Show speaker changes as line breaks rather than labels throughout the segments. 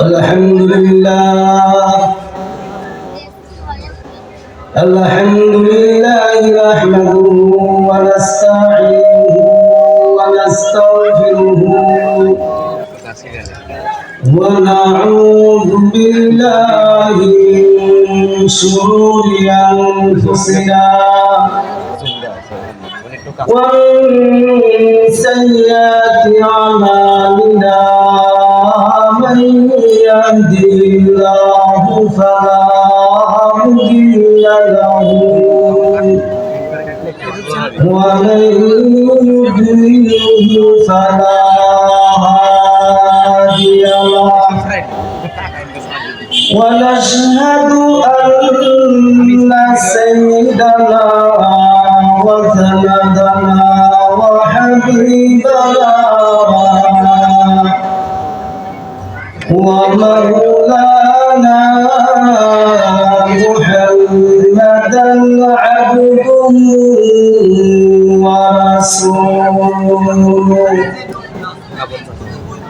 الحمد لله الحمد لله نحمده ونستعينه ونستغفره ونعوذ بالله من شرور أنفسنا ومن سيئات أعمالنا. من يهده الله فلا مضل له. ومن يضلله فلا هادي له. ونشهد أن سيدنا وسندنا وحبيبنا ومولانا محمدا عبده ورسوله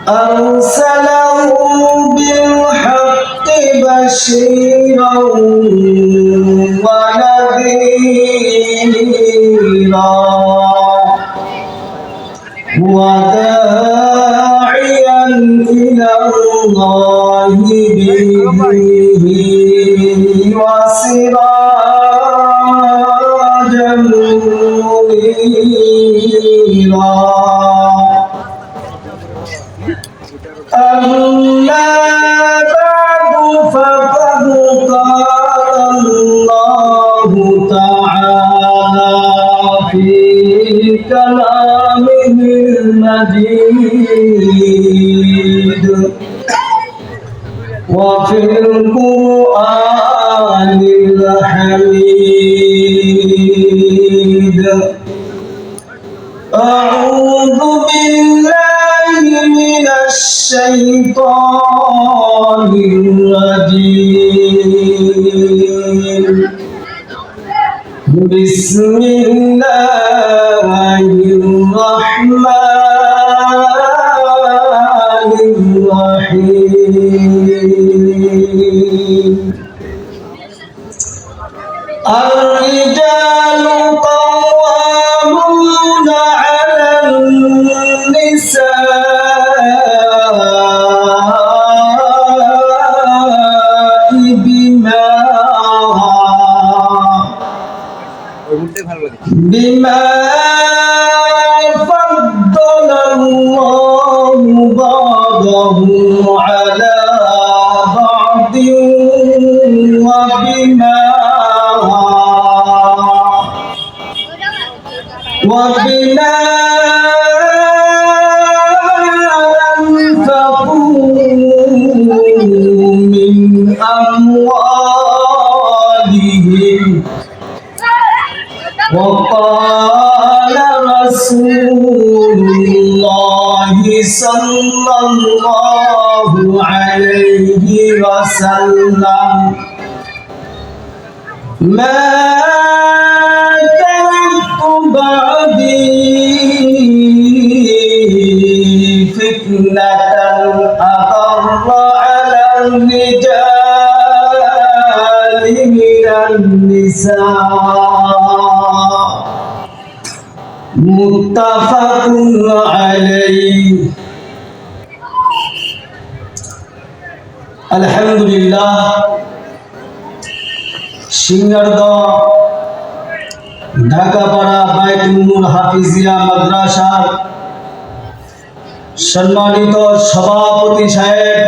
أرسله بالحق بشيرا ونذيرا. وداعيا الله بإذنه وسراجا منيرا أما بعد فقد قال الله تعالى في كلامه المجيد وفي القرآن الحميد بما بما فضل الله بعضهم على بعض وبما أموالهم. وقال رسول الله صلى الله عليه وسلم ما تركت بعدي فتنة أضر على الرجال النساء متفق عليه الحمد لله সিঙ্গারদহ ঢাকাপাড়া বাইতুল হাফিজিয়া মাদ্রাসার সম্মানিত সভাপতি সাহেব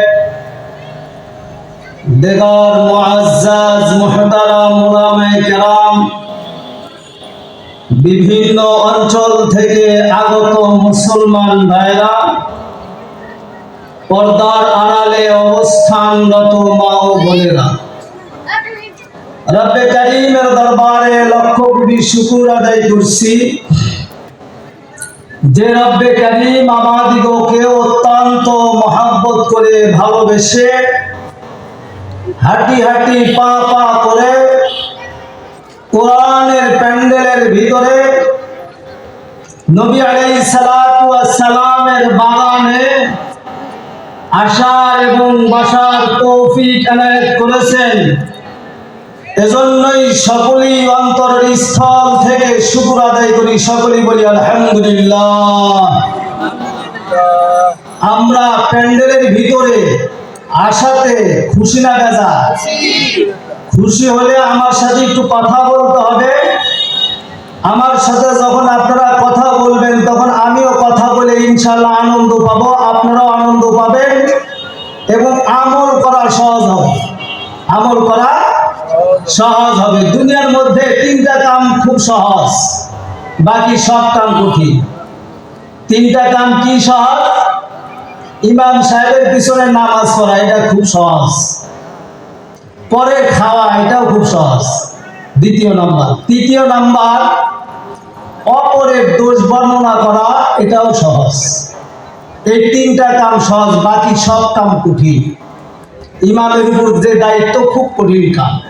দেগার মুআজ্জাজ মুহতারাম উলামায়ে কেরাম বিভিন্ন অঞ্চল থেকে আগত মুসলমান ভাইরা পর্দার আড়ালে অবস্থানরত মা ও বোনেরা। রব্বে করিমের দরবারে লক্ষ কোটি শুকুর আদায় করছি যে রব্বে করিম আমাদিগকে অত্যন্ত মহাব্বত করে ভালোবেসে হাঁটি হাঁটি পা পা করে কোরআনের প্যান্ডেলের ভিতরে নবী ওয়াস সালামের বাগানে আসার এবং বাসার করেছেন। এজন্যই সকলেই অন্তরের স্থল থেকে শুকুর আদায় করি, সকলেই বলি আলহামদুলিল্লাহ। আমরা প্যান্ডেলের ভিতরে আসাতে খুশি না গাজা খুশি হলে আমার সাথে একটু কথা বলতে হবে। আমার সাথে যখন আপনারা কথা বলবেন, তখন আমিও কথা বলে ইনশাল্লাহ আনন্দ পাবো, আপনারাও আনন্দ পাবেন এবং আমল করা সহজ হবে। আমল করা সহজ হবে। দুনিয়ার মধ্যে তিনটা কাম খুব সহজ, বাকি সব কাম কঠিন। তিনটা কাম কি সহজ? ইমাম সাহেবের পিছনে নামাজ পড়া, এটা খুব সহজ। পরে খাওয়া, এটাও খুব সহজ। দ্বিতীয় নাম্বার। তৃতীয় নাম্বার, অপরের দোষ বর্ণনা করা, এটাও সহজ। এই তিনটা কাম সহজ, বাকি সব কাম কঠিন। ইমামের উপর যে দায়িত্ব, খুব কঠিন কাম।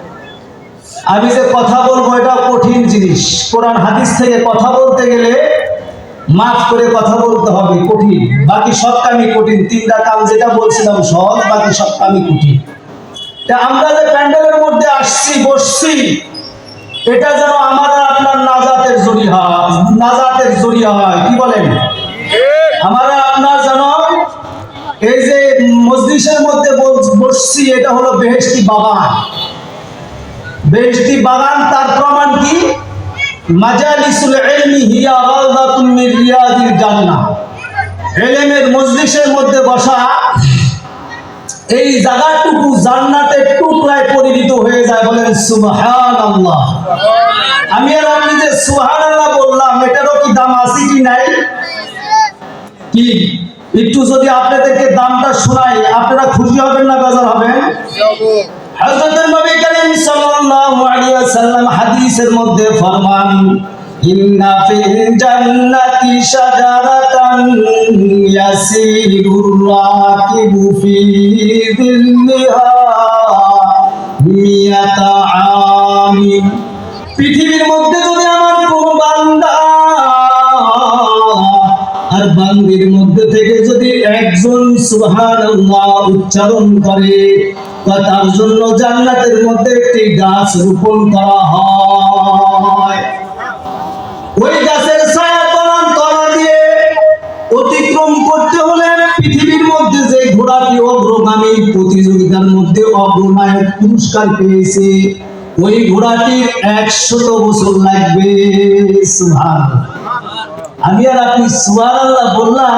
আমি যে কথা বলব এটা কঠিন জিনিস। কোরআন হাদিস থেকে কথা বলতে গেলে মাফ করে কথা বলতে হবে, কঠিন। বাকি সব কামই কঠিন। তিনটা কাম যেটা বলছিলাম সহজ, বাকি সব কামই কঠিন। তা আমরা যে প্যান্ডেলের মধ্যে আসছি, বসছি, এটা যেন আমার আপনার নাজাতের জরিয়া নাজাতের জরিয়া হয়, কি বলেন? আমার আপনার যেন এই যে মসজিদের মধ্যে বসছি, এটা হলো বেহেশতি বাগান। বেহেশতি বাগান, তার প্রমাণ কি? মাজালিসুল ইলমি হিয়া হয়ে যায় বলেন আমি আর আপনি যে সুবহানাল্লাহ বললাম, এটারও কি দাম আছে কি নাই? কি? একটু যদি আপনাদেরকে দামটা শোনাই, আপনারা খুশি হবেন না বেজার হবেন। হাদিসের মধ্যে ফরমান পৃথিবীর মধ্যে থেকে যদি একজন সুবহানাল্লাহ উচ্চারণ করে তার জন্য জান্নাতের মধ্যে একটি গাছ রোপণ করা হয়। ওই গাছের ছায়া তলান তলা দিয়ে অতিক্রম করতে হলে পৃথিবীর মধ্যে যে ঘোড়াটি অগ্রগামী প্রতিযোগিতার মধ্যে অগ্রনায়ক পুরস্কার পেয়েছে, ওই ঘোড়াটির একশত বছর লাগবে। সুবহানাল্লাহ। আমি আর আপনি সুবহানাল্লাহ বললাম,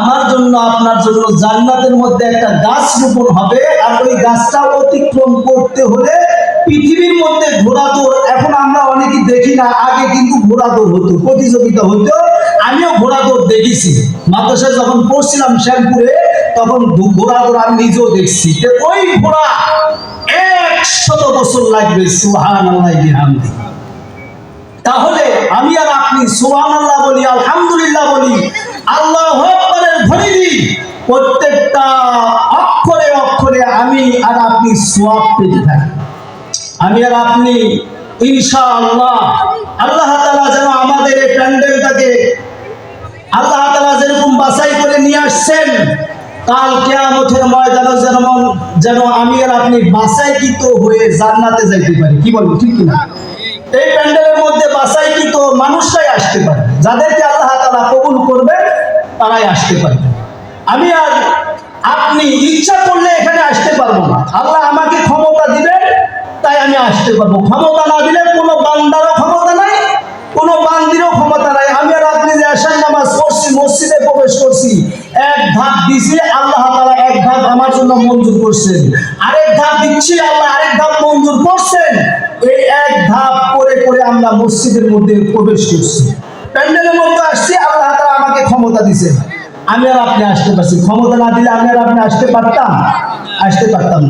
আমার জন্য আপনার জন্য জান্নাতের মধ্যে একটা গাছ রোপণ হবে, আর ওই গাছটা অতিক্রম করতে হলে পৃথিবীর মধ্যে ঘোড়া দৌড়, এখন আমরা অনেকে দেখি না, আগে কিন্তু ঘোড়া দৌড় হতো, প্রতিযোগিতা হতো, আমিও ঘোড়া দৌড় দেখেছি। মাদ্রাসায় যখন পড়ছিলাম শ্যামপুরে, তখন ঘোড়া দৌড় আমি নিজেও দেখছি তো ওই ঘোড়া একশত বছর লাগবে বিহামদিহি তাহলে আমি আর আপনি সুবহানাল্লাহ বলি, আলহামদুলিল্লাহ বলি, আল্লাহ আকবারের ধ্বনি দিই প্রত্যেকটা অক্ষরে অক্ষরে আমি আর আপনি সোয়াব পেতে থাকি। আমি আর আপনি ইনশাআল্লাহ আল্লাহ তাআলা যেন আমাদের এই প্যান্ডেলটাকে আল্লাহ তাআলা যেরকম বাছাই করে নিয়ে আসছেন, কাল কিয়ামতের ময়দানে যেমন যেন আমি আর আপনি বাছাইকৃত হয়ে জান্নাতে যাইতে পারি। কি বলব ঠিক না এই প্যান্ডেলের মধ্যে বাছাইকৃত মানুষরাই আসতে পারে। যাদেরকে আল্লাহ তাআলা কবুল করবে তারাই আসতে পারে। আমি আর আপনি ইচ্ছা করলে এখানে আসতে পারব না। আল্লাহ আমাকে ক্ষমতা দিবেন, তাই আমি আসতে পারব। ক্ষমতা না দিলে কোনো বান্দারও ক্ষমতা নাই, কোনো বান্দিরও ক্ষমতা নাই। আমি আর আপনি যে আসার নামাজ পড়ছি, মসজিদে প্রবেশ করছি, এক ধাপ দিছি, আল্লাহ আমার জন্য মঞ্জুর করছেন। আরেক ধাপ দিচ্ছি, আল্লাহ আরেক ধাপ মঞ্জুর করছেন। এই এক ধাপ করে করে আমরা মসজিদের মধ্যে প্রবেশ করছি। প্যান্ডেলের মধ্যে আসছি, আল্লাহ তারা আমাকে ক্ষমতা দিছে আমি আর আপনি আসতে পারছি ক্ষমতা না দিলে আমি আর আপনি আসতে পারতাম আসতে পারতাম।